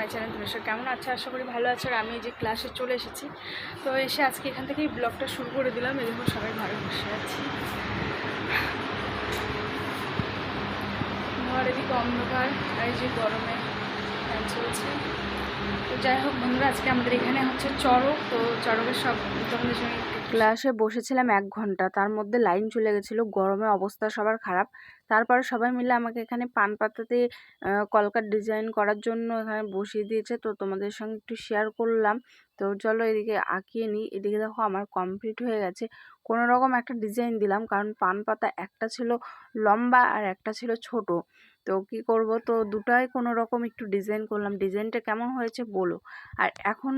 My channel তুমি সব কেমন আছো? আশা করি ভালো আছো। আর আমি যে ক্লাসে চলে এসেছি, তো এসে আজকে এখান থেকেই ব্লগটা শুরু করে দিলাম। এই দেখুন সবাই ঘরে বসে আছি। ঘর এদিকে অন্ধকার, আর যে গরমে চলছে। তো যাই হোক বন্ধুরা, আজকে আমাদের এখানে হচ্ছে চড়ক। তো চড়কের সব তোমাদের সঙ্গে ক্লাসে বসেছিলাম এক ঘণ্টা। তার মধ্যে লাইন চলে গেছিল, গরমে অবস্থা সবার খারাপ। তারপরে সবাই মিলে আমাকে এখানে পান পাতাতে কলকার ডিজাইন করার জন্য এখানে বসিয়ে দিয়েছে। তো তোমাদের সঙ্গে একটু শেয়ার করলাম। তো চলো এদিকে আঁকিয়ে নিই। এদিকে দেখো আমার কমপ্লিট হয়ে গেছে। কোনো রকম একটা ডিজাইন দিলাম। কারণ পান পাতা একটা ছিল লম্বা আর একটা ছিল ছোট। তো কি করব? তো দুটাই কোনো রকম একটু ডিজাইন করলাম। ডিজাইনটা কেমন হয়েছে বলো? আর এখন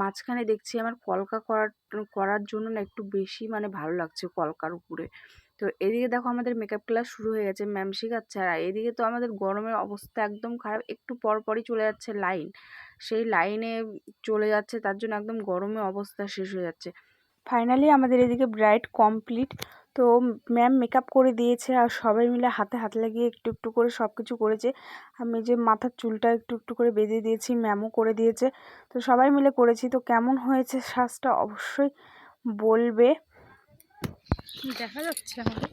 মাঝখানে দেখছি আমার কলকা করার করার জন্য না একটু বেশি মানে ভালো লাগছে কলকার উপরে। তো এদিকে দেখো আমাদের মেকআপ ক্লাস শুরু হয়ে গেছে ম্যাম শেখাচ্ছে। আর এদিকে তো আমাদের গরমের অবস্থা একদম খারাপ, একটু পর পরই চলে যাচ্ছে লাইন সেই লাইনে চলে যাচ্ছে, তার জন্য একদম গরমে অবস্থা শেষ হয়ে যাচ্ছে। ফাইনালি আমাদের এদিকে ব্রাইট কমপ্লিট তো ম্যাম মেকআপ করে দিয়েছে আর সবাই মিলে হাতে হাত লাগিয়ে একটু একটু করে সব কিছু করেছে। আমি যে মাথার চুলটা একটু একটু করে বেঁধে দিয়েছি ম্যামও করে দিয়েছে। তো সবাই মিলে করেছি। তো কেমন হয়েছে শ্বাসটা অবশ্যই বলবে। দেখা যাচ্ছে আমাদের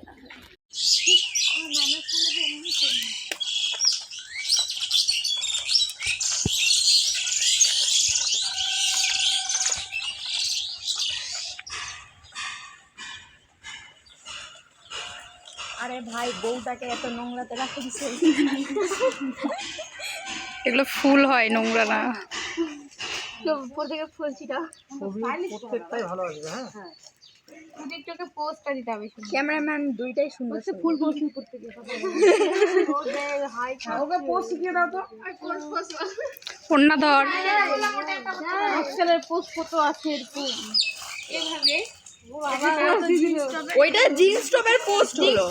আরে ভাই বউটাকে এত নোংরাতে রাখে দিছে এগুলো ফুল হয় নোংরা না। উপর থেকে ফুল ছিটা প্রত্যেকটাই ভালো আসবে হ্যাঁ? টিকটকে পোস্টটা দিতে হবে ক্যামেরাম্যান দুইটাই সুন্দর ফুল পোস্ট ওকে শিখিয়ে দাও তো। কন্যা ধর। পোস্ট কত আছে এরকম। এভাবে ওইটা জিন্স টপের পোস্ট হলো।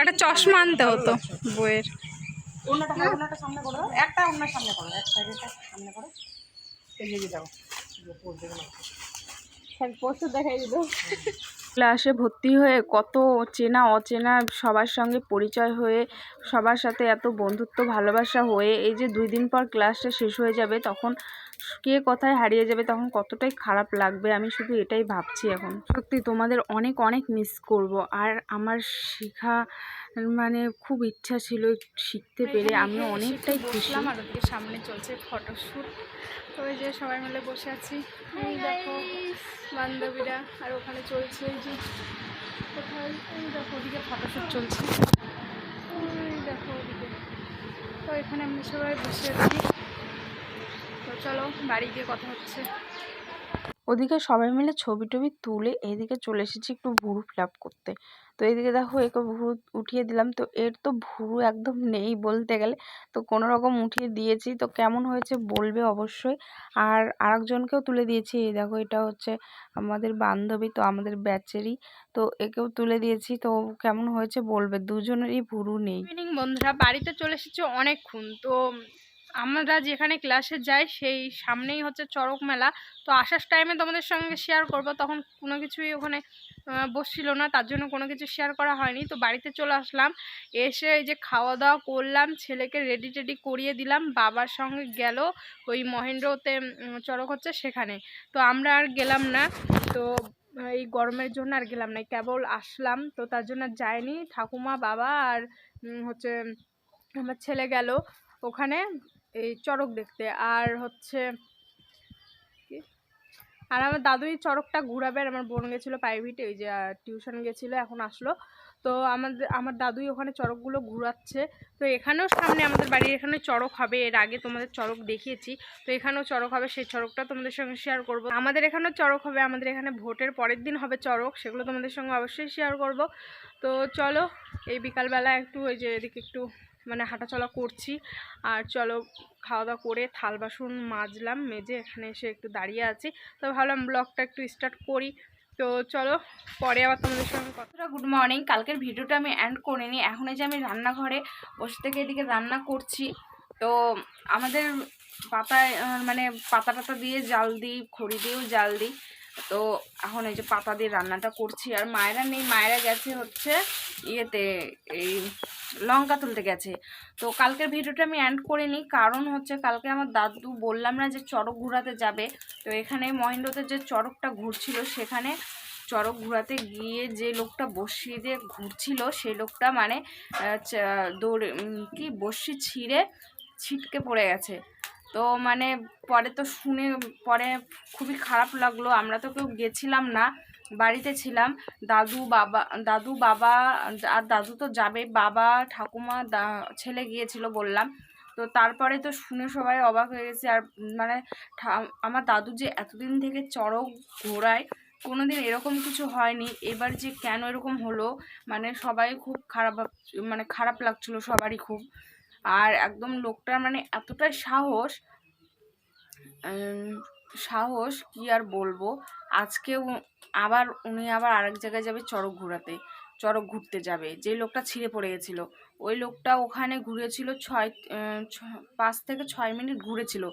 একটা চশমা আনতে হতো বইয়ের অন্যটা অন্যটা সামনে করো। একটা অন্য সামনে করো এক সাইডেটা সামনে করো। এগিয়ে যাও। পোস্ট দেখে নাও। পোস্ট দেখাই দিল। ক্লাসে ভর্তি হয়ে কত চেনা অচেনা সবার সঙ্গে পরিচয় হয়ে সবার সাথে এত বন্ধুত্ব ভালোবাসা হয়ে এই যে দুই দিন পর ক্লাসটা শেষ হয়ে যাবে তখন কে কোথায় হারিয়ে যাবে তখন কতটাই খারাপ লাগবে আমি শুধু এটাই ভাবছি এখন। সত্যি তোমাদের অনেক অনেক মিস করব। আর আমার শেখা মানে খুব ইচ্ছা ছিল শিখতে পেরে আমি অনেকটাই খুশি। বসলাম আর ওদিকে সামনে চলছে ফটোশ্যুট তো ওই যে সবাই মিলে বসে আছি। দেখো বান্ধবীরা আর ওখানে চলছে এই যে কোথায়? দেখো ওদিকে ফটোশ্যুট চলছে। দেখো ওদিকে। তো এখানে আমরা সবাই বসে আছি। চলো বাড়ি গিয়ে কথা হচ্ছে। ওদিকে সবাই মিলে ছবি টবি তুলে এইদিকে চলে এসেছি একটু ভুরু ফিল আপ করতে। তো এইদিকে দেখো একে ভুরু উঠিয়ে দিলাম। তো এর তো ভুরু একদম নেই বলতে গেলে। তো কোনো রকম উঠিয়ে দিয়েছি। তো কেমন হয়েছে বলবে অবশ্যই। আর আরেকজনকেও তুলে দিয়েছি। এই দেখো এটা হচ্ছে আমাদের বান্ধবী তো আমাদের ব্যাচেরই। তো একেও তুলে দিয়েছি। তো কেমন হয়েছে বলবে? দুজনেরই ভুরু নেই। বন্ধুরা বাড়িতে চলে এসেছি অনেকক্ষণ। তো আমরা যেখানে ক্লাসে যাই, সেই সামনেই হচ্ছে চড়ক মেলা। তো আসার টাইমে তোমাদের সঙ্গে শেয়ার করব। তখন কোনো কিছুই ওখানে বসছিল না। তার জন্য কোনো কিছু শেয়ার করা হয়নি। তো বাড়িতে চলে আসলাম। এসে এই যে খাওয়া দাওয়া করলাম, ছেলেকে রেডি টেডি করিয়ে দিলাম। বাবার সঙ্গে গেল। ওই মহেন্দ্রতে চড়ক হচ্ছে সেখানে। তো আমরা আর গেলাম না। তো এই গরমের জন্য আর গেলাম না। কেবল আসলাম। তো তার জন্য যায়নি ঠাকুমা, বাবা আর হচ্ছে, আমার ছেলে গেল ওখানে। এই চড়ক দেখতে। আর হচ্ছে আর আমার দাদুই চড়কটা ঘুরাবে আমার বোন গেছিল প্রাইভেটে ওই যে টিউশন গেছিল, এখন আসলো। তো আমাদের, আমার দাদুই ওখানে চড়কগুলো ঘুরাচ্ছে। তো এখানেও সামনে আমাদের বাড়ির এখানে চড়ক হবে, এর আগে তোমাদের চড়ক দেখিয়েছি। তো এখানেও চড়ক হবে, সেই চড়কটা তোমাদের সঙ্গে শেয়ার করব। আমাদের এখানেও চড়ক হবে, আমাদের এখানে ভোটের পরের দিন হবে চড়ক, সেগুলো তোমাদের সঙ্গে অবশ্যই শেয়ার করব। তো চলো, এই বিকালবেলা একটু, ওই যে, এদিকে একটু মানে হাঁটাচলা করছি। আর চলো খাওয়া দাওয়া করে থাল বাসন মাজলাম, মেজে এখানে এসে একটু দাঁড়িয়ে আছি। তো ভাবলাম ব্লগটা একটু স্টার্ট করি। তো চলো পরে আবার তোমাদের সঙ্গে কথা গুড মর্নিং কালকের ভিডিওটা আমি অ্যান্ড করে নিই এখন এই যে আমি রান্নাঘরে বসে থেকে এদিকে রান্না করছি। তো আমাদের পাতায় মানে পাতা টাতা দিয়ে জাল দিই, খড়ি দিয়েও জাল দিই। তো এখন এই যে পাতা দিয়ে রান্নাটা করছি। আর মায়েরা নেই, মায়েরা গেছে হচ্ছে ইয়েতে, এই লঙ্কা তুলতে গেছে। তো কালকের ভিডিওটা আমি এন্ড করিনি, কারণ হচ্ছে কালকে আমার দাদু বললাম না যে চড়ক ঘোরাতে যাবে। তো এখানে মহেন্দ্রতে যে চড়কটা ঘুরছিল, সেখানে চড়ক ঘোরাতে গিয়ে যে লোকটা বসি দিয়ে ঘুরছিল, সেই লোকটা মানে দৌড়ে কি বসি ছিঁড়ে ছিটকে পড়ে গেছে। তো মানে পরে তো শুনে, পরে খুবই খারাপ লাগল, আমরা তো কেউ গেছিলাম না। বাড়িতে ছিলাম। দাদু, বাবা দাদু, বাবা, আর দাদু তো যাবে। বাবা, ঠাকুমা ছেলে গিয়েছিল বললাম। তো তারপরে তো শুনে সবাই অবাক হয়ে গেছে। আর মানে আমার দাদু যে এতদিন থেকে চড়ক ঘোরায় কোনোদিন এরকম কিছু হয়নি। এবার যে কেন এরকম হলো মানে সবাই খুব খারাপ মানে খারাপ লাগছিল সবারই খুব। আর একদম লোকটার মানে এতটাই সাহস সাহস, কি আর বলব? আজকে আবার উনি আবার আরেক জায়গায় যাবে চড়ক ঘোরাতে, চড়ক ঘুরতে যাবে। যে লোকটা ছিঁড়ে পড়ে গেছিল। ওই লোকটা ওখানে ঘুরেছিল ছয় পাঁচ থেকে ছয় মিনিট ঘুরেছিল।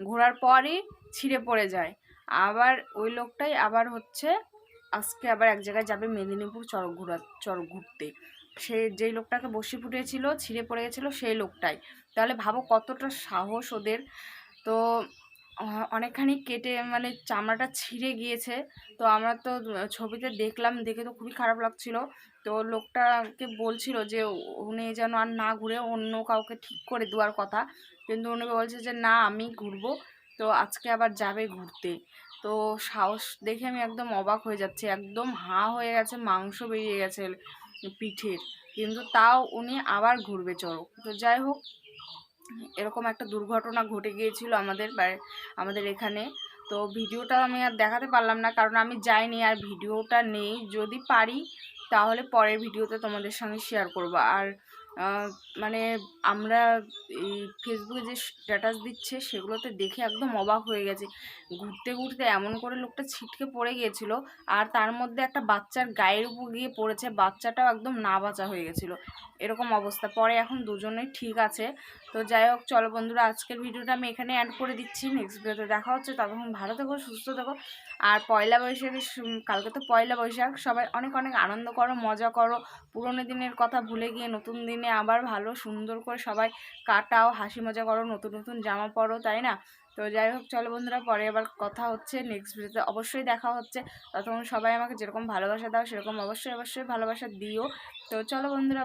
ঘোরার পরই ছিঁড়ে পড়ে যায়। আবার ওই লোকটাই আবার হচ্ছে আজকে আবার এক জায়গায় যাবে মেদিনীপুর চড়ক ঘোরা, চড়ক ঘুরতে। সে যেই লোকটাকে বসি ফুটিয়েছিল ছিঁড়ে পড়ে গেছিল সেই লোকটাই। তাহলে ভাবো কতটা সাহস ওদের। তো অনেকখানি কেটে মানে চামড়াটা ছিঁড়ে গিয়েছে। তো আমরা তো ছবিতে দেখলাম, দেখে তো খুবই খারাপ লাগছিল। তো লোকটাকে বলছিল যে, উনি যেন আর না ঘুরে অন্য কাউকে ঠিক করে দেওয়ার কথা। কিন্তু উনি বলছে যে, না, আমি ঘুরবো। তো আজকে আবার যাবে ঘুরতে। তো সাহস দেখে আমি একদম অবাক হয়ে যাচ্ছি। একদম হাঁ হয়ে গেছে, মাংস বেরিয়ে গেছে পিঠের। কিন্তু তাও উনি আবার ঘুরবে চড়ক। তো যাই হোক এরকম একটা দুর্ঘটনা ঘটে গিয়েছিল আমাদের আমাদের এখানে। তো ভিডিওটা আমি আর দেখাতে পারলাম না, কারণ আমি যাইনি আর ভিডিওটা নেই। যদি পারি, তাহলে পরের ভিডিওতে তোমাদের সঙ্গে শেয়ার করব। আর মানে আমরা এই ফেসবুকে যে স্ট্যাটাস দিচ্ছে সেগুলোতে দেখে একদম অবাক হয়ে গেছে। ঘুরতে ঘুরতে এমন করে লোকটা ছিটকে পড়ে গিয়েছিল আর তার মধ্যে একটা বাচ্চার গায়ের উপর গিয়ে পড়েছে, বাচ্চাটাও একদম না বাঁচা হয়ে গেছিল। এরকম অবস্থা। পরে এখন দুজনেই ঠিক আছে। তো যাই হোক, চলো বন্ধুরা, আজকের ভিডিওটা আমি এখানে অ্যাড করে দিচ্ছি। নেক্সট ভিডিওতে দেখা হচ্ছে। ততক্ষণ ভালো থেকো, সুস্থ থেকো। আর পয়লা বৈশাখে কালকে তো পয়লা বৈশাখ। সবাই অনেক অনেক আনন্দ করো, মজা করো। পুরোনো দিনের কথা ভুলে গিয়ে নতুন দিনে আবার ভালো সুন্দর করে সবাই কাটাও, হাসি মজা করো, নতুন নতুন জামা পরো, তাই না? তো যাই হোক, চলো বন্ধুরা, পরে আবার কথা হচ্ছে নেক্সট ভিডিওতে অবশ্যই দেখা হচ্ছে। ততক্ষণ সবাই আমাকে যেরকম ভালোবাসা দাও, সেরকম অবশ্যই অবশ্যই ভালোবাসা দিও। তো চলো বন্ধুরা